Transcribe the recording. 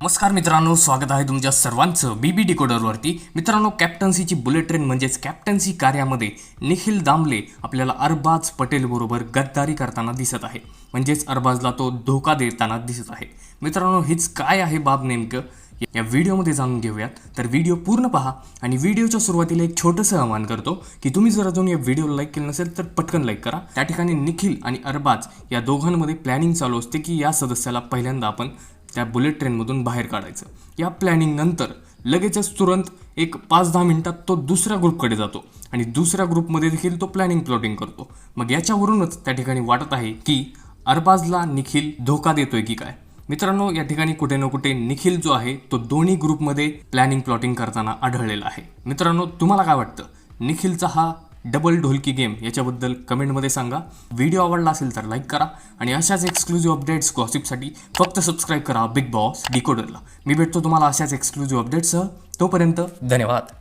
नमस्कार मित्रांनो स्वागत आहे तुमच्या सर्वांचं बी बी डिकोडरवरती मित्रांनो कॅप्टन्सीची बुलेट ट्रेन म्हणजेच कॅप्टन्सी कार्यामध्ये निखिल दामले आपल्याला अरबाज पटेलबरोबर गद्दारी करताना दिसत आहे. म्हणजेच अरबाजला तो धोका देताना दिसत आहे. मित्रांनो हेच काय आहे बाब नेमकं? या व्हिडिओमध्ये जाणून घेऊयात. तर व्हिडिओ पूर्ण पहा आणि व्हिडिओच्या सुरुवातीला एक छोटंसं आवाहन करतो की तुम्ही जर अजून या व्हिडिओला लाईक केलं नसेल तर पटकन लाईक करा. त्या ठिकाणी निखिल आणि अरबाज या दोघांमध्ये प्लॅनिंग चालू असते की या सदस्याला पहिल्यांदा आपण त्या बुलेट ट्रेनमधून बाहेर काढायचं. या प्लॅनिंग नंतर लगेचच तुरंत एक पाच दहा मिनिटात तो दुसऱ्या ग्रुपकडे जातो आणि दुसऱ्या ग्रुपमध्ये देखील तो प्लॅनिंग प्लॉटिंग करतो. मग याच्यावरूनच त्या ठिकाणी वाटत आहे की अरबाजला निखिल धोका देतोय की काय? मित्रांनो या ठिकाणी कुठे ना कुठे निखिल जो आहे तो दोन्ही ग्रुपमध्ये प्लॅनिंग प्लॉटिंग करताना आढळलेला आहे. मित्रांनो तुम्हाला काय वाटतं? निखिलचा हा डबल ढोलकी गेम याच्याबद्दल कमेंटमध्ये सांगा. व्हिडिओ आवडला असेल तर लाईक करा आणि अशाच एक्सक्लुझिव्ह अपडेट्स गॉसिपसाठी फक्त सबस्क्राईब करा बिग बॉस डिकोडरला. मी भेटतो तुम्हाला अशाच एक्सक्लुझिव्ह अपडेट्ससह तोपर्यंत धन्यवाद.